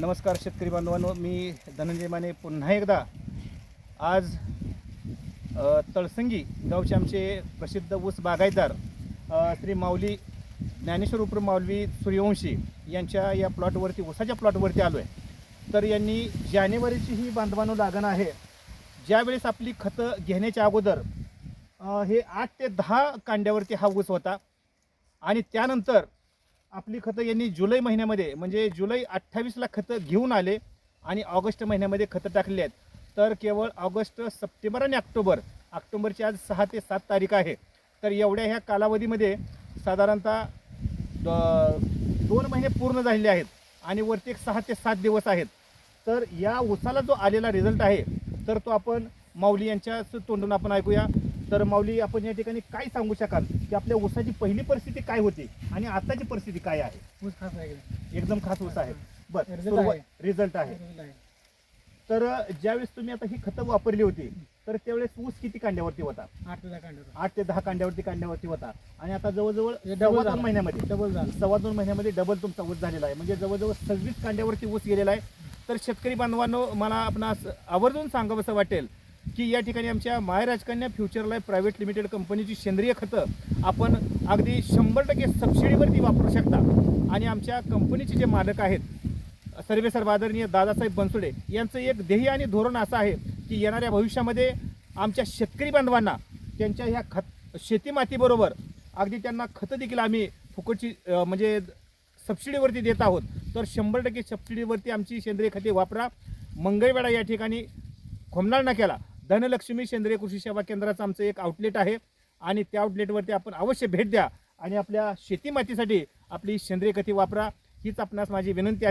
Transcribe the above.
नमस्कार शेतकरी बांधवांनो मी धनंजय माने. पुन्हा एकदा आज तळसंगी गावचे आमचे प्रसिद्ध ऊस बागायतदार श्री माऊली ज्ञानेश्वर उपर माऊली सूर्यवंशी यांच्या या प्लॉटवरती ऊसाच्या प्लॉटवरती आलो आहे तर यांनी जानेवारीची ही बांधवांनो लागण आहे. ज्यावेळेस आपली खतं घेण्याच्या अगोदर हे आठ ते दहा कांड्यावरती हा ऊस होता. आणि त्यानंतर आपली खतं यांनी जुलै महिन्यामध्ये म्हणजे जुलै अठ्ठावीसला खतं घेऊन आले आणि ऑगस्ट महिन्यामध्ये खतं टाकली आहेत. तर केवळ ऑगस्ट सप्टेंबर आणि ऑक्टोबर ऑक्टोबरची आज सहा ते सात तारीख आहे. तर एवढ्या ह्या कालावधीमध्ये साधारणतः द- दोन महिने पूर्ण झालेले आहेत आणि वरती एक सहा ते सात दिवस आहेत. तर या उसाला जो आलेला रिझल्ट आहे तर तो आपण माऊली यांच्याच तोंडून आपण ऐकूया. तर माऊली आपण या ठिकाणी काय सांगू शकाल की आपल्या ऊसाची पहिली परिस्थिती काय होती आणि आताची परिस्थिती काय आहे ऊस खास आहे एकदम. खास ऊस आहे बरं. रिझल्ट आहे. तर ज्यावेळेस तुम्ही आता ही खतं वापरली होती तर त्यावेळेस ऊस किती कांड्यावरती होता आठ ते दहा कांड्यावर. आठ ते दहा कांड्यावरती कांड्यावरती होता आणि आता जवळजवळ सव्वा दोन. महिन्यामध्ये डबल झालं सव्वा दोन महिन्यामध्ये डबल तुमचा ऊस झालेला आहे म्हणजे जवळजवळ सव्वीस कांड्यावरती ऊस गेलेला आहे तर शेतकरी बांधवांनो मला आपणास आवर्जून सांगावं असं वाटेल की या ठिकाणी आमच्या Maharajkanya future life private limited कंपनीची सेंद्रिय खतं आपण अगदी शंभर टक्के सबसिडीवरती वापरू शकता. आणि आमच्या कंपनीचे जे मालक आहेत सर्वेसर्व आदरणीय दादासाहेब बनसुडे यांचं एक ध्येय आणि धोरण असं आहे की येणाऱ्या भविष्यामध्ये आमच्या शेतकरी बांधवांना त्यांच्या ह्या खत शेतीमातीबरोबर अगदी त्यांना खतं देखील आम्ही फुकटची म्हणजे सबसिडीवरती देत आहोत. तर शंभर टक्के सबसिडीवरती आमची सेंद्रिय खते वापरा. मंगळवेढा या ठिकाणी खोमनाळ नाक्याला. धनलक्ष्मी सेंद्रिय कृषी सेवा केंद्राचं आमचं एक आउटलेट आहे. आणि त्या आउटलेटवरती आपण अवश्य भेट द्या. आणि आपल्या शेती मातीसाठी आपली सेंद्रिय कथी वापरा. हीच आपणास माझी विनंती आहे.